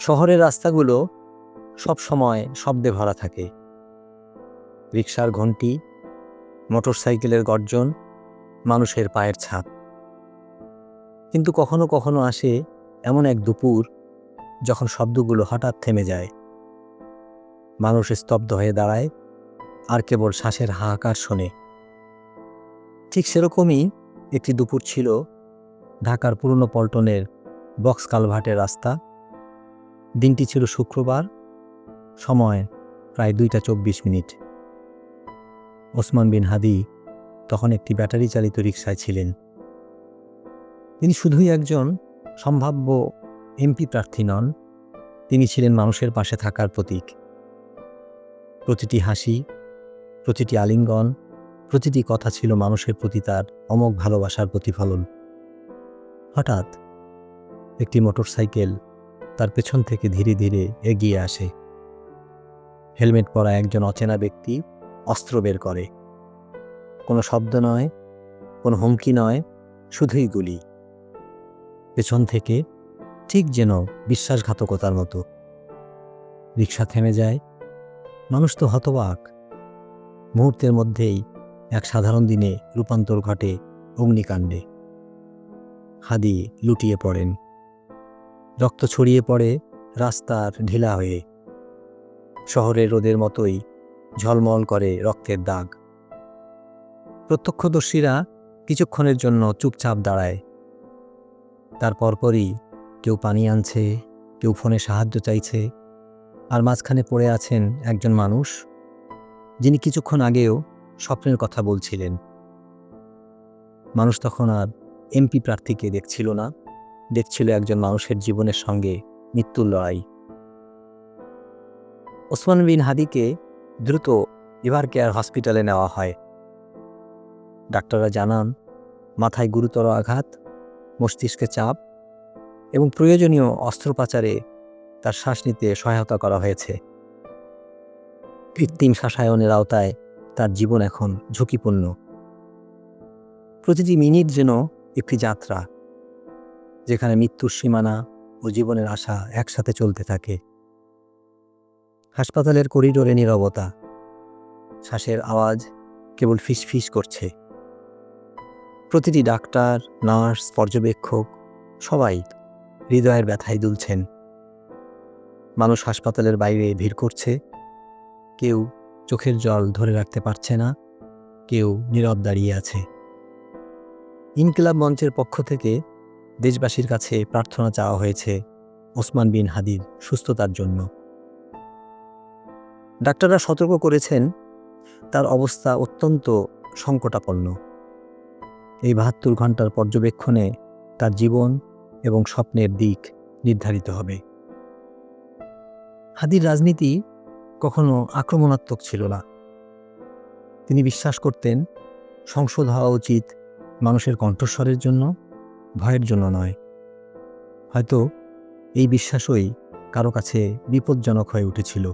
শহরের রাস্তাগুলো সব সময় শব্দে ভরা থাকে। রিক্সার ঘন্টি, মোটরসাইকেলের গর্জন, মানুষের পায়ের ছাপ। কিন্তু কখনো কখনো আসে এমন এক দুপুর যখন শব্দগুলো হঠাৎ থেমে যায়। মানুষ স্তব্ধ হয়ে দাঁড়ায় আর কেবল শ্বাসের হাহাকার শোনে। ঠিক সেরকমই একটি দুপুর ছিল ঢাকার পুরনো পল্টনের বক্স কালভার্টের রাস্তা। দিনটি ছিল শুক্রবার, সময় প্রায় দুইটা চব্বিশ মিনিট। ওসমান বিন হাদি তখন একটি ব্যাটারি চালিত রিক্সায় ছিলেন। তিনি শুধুই একজন সম্ভাব্য এমপি প্রার্থী নন, তিনি ছিলেন মানুষের পাশে থাকার প্রতীক। প্রতিটি হাসি, প্রতিটি আলিঙ্গন, প্রতিটি কথা ছিল মানুষের প্রতি তার অমোঘ ভালোবাসার প্রতিফলন। হঠাৎ একটি মোটরসাইকেল তার পেছন থেকে ধীরে ধীরে এগিয়ে আসে। হেলমেট পরা একজন অচেনা ব্যক্তি অস্ত্র বের করে। কোনো শব্দ নয়, কোনো হুমকি নয়, শুধুই গুলি। পেছন থেকে ঠিক যেন বিশ্বাসঘাতকতার মতো। রিক্সা থেমে যায়। মানুষ তো হতবাক। মুহূর্তের মধ্যেই এক সাধারণ দিনে রূপান্তর ঘটে অগ্নিকাণ্ডে। হাদি লুটিয়ে পড়েন। রক্ত ছড়িয়ে পড়ে রাস্তার ঢিলা হয়ে। শহরের রোদের মতোই ঝলমল করে রক্তের দাগ। প্রত্যক্ষদর্শীরা কিছুক্ষণের জন্য চুপচাপ দাঁড়ায়। তার পরপরই কেউ পানি আনছে, কেউ ফোনে সাহায্য চাইছে, আর মাঝখানে পড়ে আছেন একজন মানুষ, যিনি কিছুক্ষণ আগেও স্বপ্নের কথা বলছিলেন। মানুষ তখন আর এমপি প্রার্থীকে দেখছিল না। দেখছিল একজন মানুষের জীবনের সঙ্গে মৃত্যুর লড়াই। ওসমান বিন হাদিকে দ্রুত এভার কেয়ার হসপিটালে নেওয়া হয়। ডাক্তাররা জানান, মাথায় গুরুতর আঘাত, মস্তিষ্কে চাপ এবং প্রয়োজনীয় অস্ত্রোপচারে তার শ্বাস নিতে সহায়তা করা হয়েছে। কৃত্রিম শ্বাসায়নের আওতায় তার জীবন এখন ঝুঁকিপূর্ণ। প্রতিটি মিনিট যেন একটি যাত্রা যেখানে মৃত্যুর সীমানা ও জীবনের আশা একসাথে চলতে থাকে। হাসপাতালের করিডোরে নীরবতা। শ্বাসের আওয়াজ কেবল ফিসফিস করছে। প্রতিটি ডাক্তার, নার্স, পর্যবেক্ষক সবাই হৃদয়ের ব্যথায় দুলছেন। মানুষ হাসপাতালের বাইরে ভিড় করছে। কেউ চোখের জল ধরে রাখতে পারছে না। কেউ নীরব দাঁড়িয়ে আছে। ইনকিলাব মঞ্চের পক্ষ থেকে দেশবাসীর কাছে প্রার্থনা চাওয়া হয়েছে ওসমান বিন হাদির সুস্থতার জন্য। ডাক্তাররা সতর্ক করেছেন, তার অবস্থা অত্যন্ত সংকটাপন্ন। এই বাহাত্তর ঘণ্টার পর্যবেক্ষণে তার জীবন এবং স্বপ্নের দিক নির্ধারিত হবে। হাদির রাজনীতি কখনো আক্রমণাত্মক ছিল না। তিনি বিশ্বাস করতেন, সংসদ হওয়া উচিত মানুষের কণ্ঠস্বরের জন্য ভয়ের জন্য নয়। হয়তো এই বিশ্বাসই কারও কাছে বিপজ্জনক হয়ে উঠেছিল।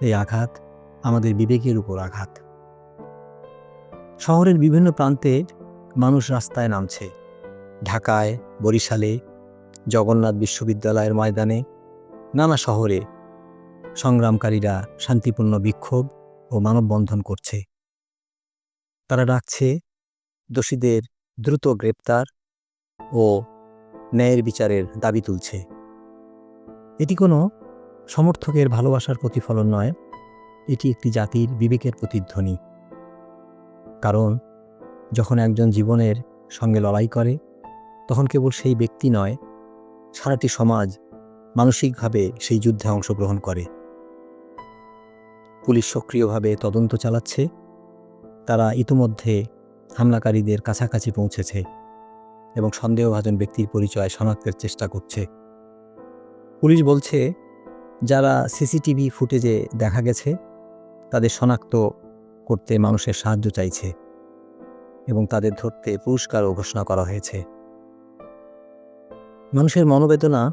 এই আঘাত আমাদের বিবেকের উপর আঘাত। শহরের বিভিন্ন প্রান্তে মানুষ রাস্তায় নামছে। ঢাকায়, বরিশালে, জগন্নাথ বিশ্ববিদ্যালয়ের ময়দানে, নানা শহরে সংগ্রামকারীরা শান্তিপূর্ণ বিক্ষোভ ও মানববন্ধন করছে। তারা ডাকছে দোষীদের দ্রুত গ্রেপ্তার ও ন্যায়ের বিচারের দাবি তুলছে। এটি কোনো সমর্থকের ভালোবাসার প্রতিফলন নয়, এটি একটি জাতির বিবেকের প্রতিধ্বনি। কারণ যখন একজন জীবনের সঙ্গে লড়াই করে, তখন কেবল সেই ব্যক্তি নয়, সারাটি সমাজ মানসিকভাবে সেই যুদ্ধে অংশগ্রহণ করে। পুলিশ সক্রিয়ভাবে তদন্ত চালাচ্ছে, তারা ইতোমধ্যে হামলাকারীদের কাছাকাছি পৌঁছেছে। এবং সন্দেহভাজন ব্যক্তির পরিচয় শনাক্তের চেষ্টা করছে। পুলিশ বলছে, যারা সিসিটিভি ফুটেজে দেখা গেছে, তাদের শনাক্ত করতে মানুষের সাহায্য চাইছে এবং তাদের ধরতে পুরস্কারও ঘোষণা করা হয়েছে। মানুষের মনোবেদনা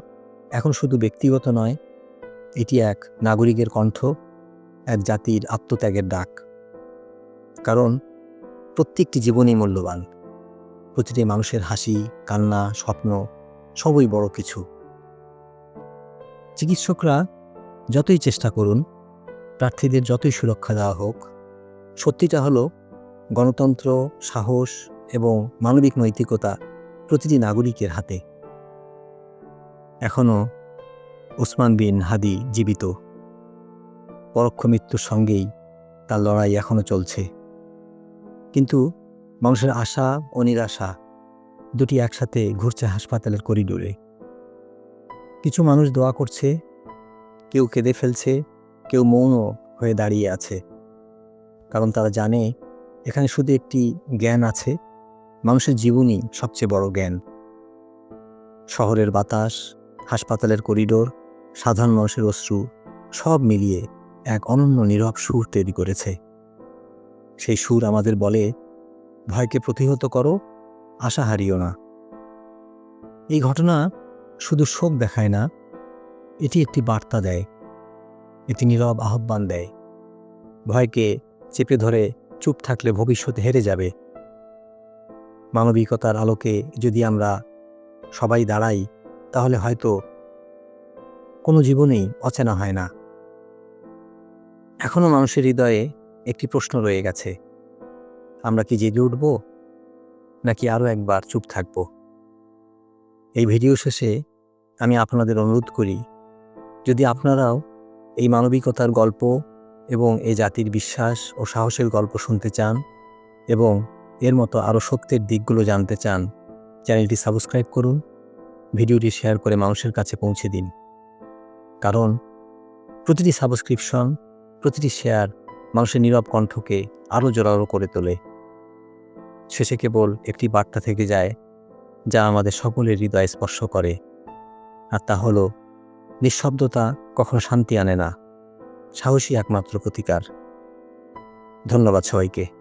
এখন শুধু ব্যক্তিগত নয়, এটি এক নাগরিকের কণ্ঠ, এক জাতির আত্মত্যাগের ডাক। কারণ প্রত্যেকটি জীবনই মূল্যবান। প্রতিটি মানুষের হাসি, কান্না, স্বপ্ন, সবই বড় কিছু। চিকিৎসকরা যতই চেষ্টা করুন, প্রার্থীদের যতই সুরক্ষা দেওয়া হোক, সত্যিটা হলো গণতন্ত্র, সাহস এবং মানবিক নৈতিকতা প্রতিটি নাগরিকের হাতে। এখনও ওসমান বিন হাদি জীবিত। পরোক্ষ মৃত্যুর সঙ্গেই তার লড়াই এখনও চলছে। কিন্তু মানুষের আশা ও নিরাশা দুটি একসাথে ঘুরছে হাসপাতালের করিডোরে। কিছু মানুষ দোয়া করছে, কেউ কেঁদে ফেলছে, কেউ মৌন হয়ে দাঁড়িয়ে আছে। কারণ তারা জানে, এখানে শুধু একটি জ্ঞান আছে, মানুষের জীবনই সবচেয়ে বড় জ্ঞান। শহরের বাতাস, হাসপাতালের করিডোর, সাধারণ মানুষের অশ্রু, সব মিলিয়ে এক অনন্য নীরব সুর তৈরি করেছে। সেই সুর আমাদের বলে ভয়কে প্রতিহত করো, আশা হারিও না। এই ঘটনা শুধু শোক দেখায় না, এটি একটি বার্তা দেয়, এটি নীরব আহ্বান দেয়। ভয়কে চেপে ধরে চুপ থাকলে ভবিষ্যতে হেরে যাবে। মানবিকতার আলোকে যদি আমরা সবাই দাঁড়াই, তাহলে হয়তো কোনো জীবনেই অচেনা হয় না। এখনও মানুষের হৃদয়ে একটি প্রশ্ন রয়ে গেছে। আমরা কি জেগে উঠব? নাকি আরও একবার চুপ থাকব? এই ভিডিও শেষে আমি আপনাদের অনুরোধ করি, যদি আপনারাও এই মানবিকতার গল্প এবং এই জাতির বিশ্বাস ও সাহসের গল্প শুনতে চান এবং এর মতো আরও সত্যের দিকগুলো জানতে চান, চ্যানেলটি সাবস্ক্রাইব করুন, ভিডিওটি শেয়ার করে মানুষের কাছে পৌঁছে দিন। কারণ প্রতিটি সাবস্ক্রিপশন, প্রতিটি শেয়ার মানুষের নীরব কণ্ঠকে আরও জোরালো করে তোলে। শেষে কেবল একটি বার্তা থেকে যায়, যা আমাদের সকলের হৃদয় স্পর্শ করে, আর তা হল, নিঃশব্দতা কখনো শান্তি আনে না। সাহসী একমাত্র প্রতিকার। ধন্যবাদ সবাইকে।